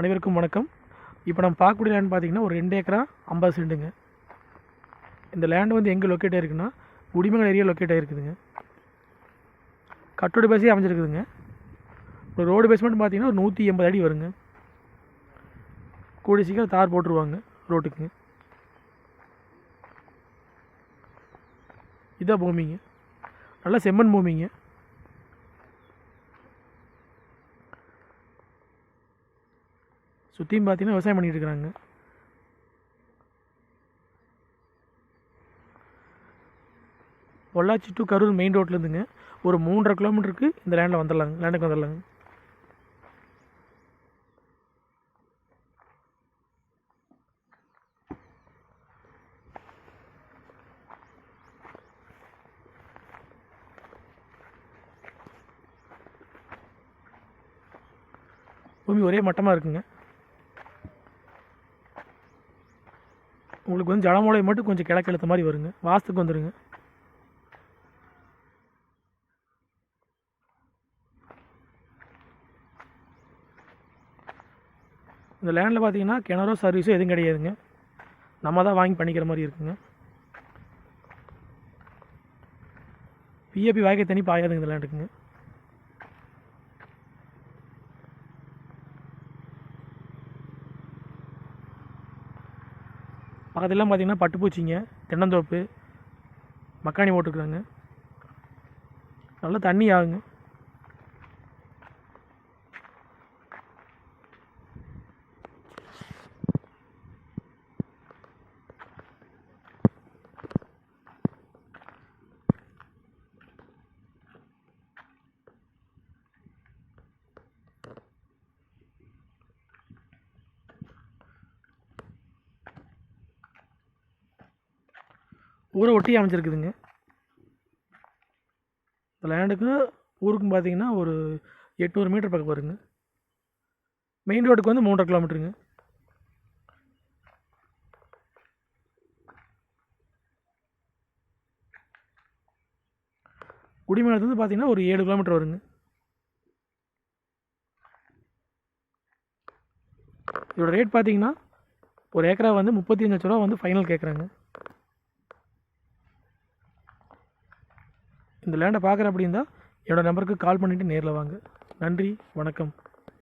அனைவருக்கும் வணக்கம். இப்போ நம்ம பார்க்கக்கூடிய லேண்ட் பார்த்தீங்கன்னா ஒரு ரெண்டு ஏக்கரா ஐம்பது சென்ட்டுங்க இந்த லேண்டு வந்து எங்கே லொக்கேட் ஆகிருக்குன்னா உடிமங்கல் ஏரியா லொக்கேட் ஆகிருக்குதுங்க கட்டோடு பேசி அமைஞ்சிருக்குதுங்க. ஒரு ரோடு பேஸ்மெண்ட் பார்த்தீங்கன்னா ஒரு நூற்றி எண்பது அடி வருங்க. கூடி சீக்கிரம் தார் போட்டுருவாங்க ரோட்டுக்குங்க இதான் பூமிங்க. நல்லா செம்மண் பூமிங்க. சுற்றியும் பார்த்தீங்கன்னா விவசாயம் பண்ணிகிட்டு இருக்கிறாங்க பொள்ளாச்சி டு கரூர் மெயின் ரோட்லேருந்துங்க ஒரு மூன்றரை கிலோமீட்டருக்கு இந்த லேண்டில் வந்துடலாங்க. லேண்டுக்கு வந்துடலாங்க. பூமி ஒரே மட்டமாக இருக்குங்க. உங்களுக்கு வந்து ஜடமூலை மட்டும் கொஞ்சம் கிழக்கு மாதிரி வருங்க. வாஸ்துக்கு வந்துடுங்க இந்த லேண்டில் பார்த்தீங்கன்னா கிணறோ சர்வீஸோ எதுவும் கிடையாதுங்க. நம்ம தான் வாங்கி பண்ணிக்கிற மாதிரி இருக்குங்க. பிஏபி வாய்க்க தண்ணி பாயாதுங்க இந்த லேண்டுக்குங்க பக்கத்துலலாம் பார்த்தீங்கன்னா பட்டுப்பூச்சிங்க தென்னந்தோப்பு மக்காணி போட்டுருக்குறாங்க. நல்லா தண்ணி ஆகுங்க. ஊரை ஒட்டி அமைஞ்சிருக்குதுங்க. இந்த லேண்டுக்கும் ஊருக்கும் பார்த்தீங்கன்னா ஒரு எட்நூறு மீட்டர் பக்கம் வருங்க. மெயின் ரோடுக்கு வந்து மூன்றரை கிலோமீட்டருங்க. குடிமேலத்துலேருந்து பார்த்தீங்கன்னா ஒரு ஏழு கிலோமீட்டர் வருங்க. இதோட ரேட் பார்த்தீங்கன்னா ஒரு ஏக்கரா வந்து முப்பத்தி அஞ்சு லட்ச ரூபா வந்து ஃபைனல் கேட்குறாங்க இந்த லேண்டை பார்க்குற அப்படி இருந்தால் என்னோடய நம்பருக்கு கால் பண்ணிவிட்டு நேரில் வாங்க. நன்றி வணக்கம்.